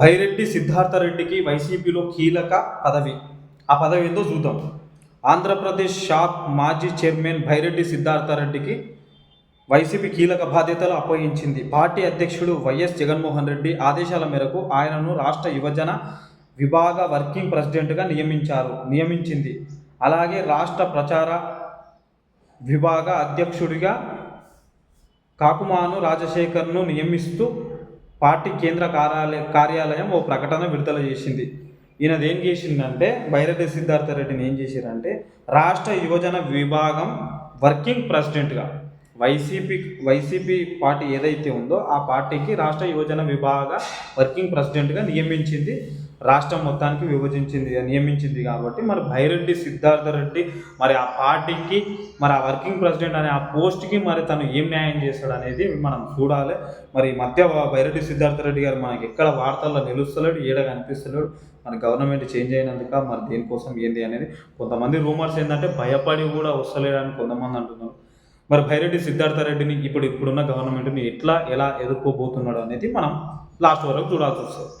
భైరెడ్డి సిద్ధార్థరెడ్డికి వైసీపీలో కీలక పదవి. ఆ పదవి ఏందో చూద్దాం. ఆంధ్రప్రదేశ్ షాప్ మాజీ చైర్మన్ భైరెడ్డి సిద్ధార్థరెడ్డికి వైసీపీ కీలక బాధ్యతలు అప్పగించింది. పార్టీ అధ్యక్షుడు వైఎస్ జగన్మోహన్ రెడ్డి ఆదేశాల మేరకు ఆయనను రాష్ట్ర యువజన విభాగ వర్కింగ్ ప్రెసిడెంట్గా నియమించారు నియమించింది. అలాగే రాష్ట్ర ప్రచార విభాగ అధ్యక్షుడిగా కాకుమాను రాజశేఖర్ను నియమిస్తూ పార్టీ కేంద్ర కార్యాలయ కార్యాలయం ఓ ప్రకటన విడుదల చేసింది. ఈయనది ఏం చేసిందంటే బైరెడ్డి సిద్ధార్థ రెడ్డిని ఏం చేశారంటే రాష్ట్ర యువజన విభాగం వర్కింగ్ ప్రెసిడెంట్గా వైసీపీ వైసీపీ పార్టీ ఏదైతే ఉందో ఆ పార్టీకి రాష్ట్ర యువజన విభాగ వర్కింగ్ ప్రెసిడెంట్గా నియమించింది. రాష్ట్రం మొత్తానికి విభజించింది నియమించింది కాబట్టి మరి భైరెడ్డి సిద్ధార్థ రెడ్డి మరి ఆ పార్టీకి మరి ఆ వర్కింగ్ ప్రెసిడెంట్ అనే ఆ పోస్ట్కి మరి తను ఏం న్యాయం చేస్తాడు అనేది మనం చూడాలి. మరి ఈ మధ్య భైరెడ్డి సిద్ధార్థ రెడ్డి గారు మనకి ఎక్కడ వార్తల్లో నిలుస్తలేడు ఏడ కనిపిస్తలేడు. మన గవర్నమెంట్ చేంజ్ అయినందుక మరి దేనికోసం ఏంది అనేది కొంతమంది రూమర్స్ ఏంటంటే భయపడి కూడా వస్తలేడని కొంతమంది అంటున్నారు. మరి భైరెడ్డి సిద్ధార్థ రెడ్డిని ఇప్పుడు ఇప్పుడున్న గవర్నమెంట్ని ఎట్లా ఎలా ఎదుర్కోబోతున్నాడు అనేది మనం లాస్ట్ వరకు చూడాల్సి వస్తుంది.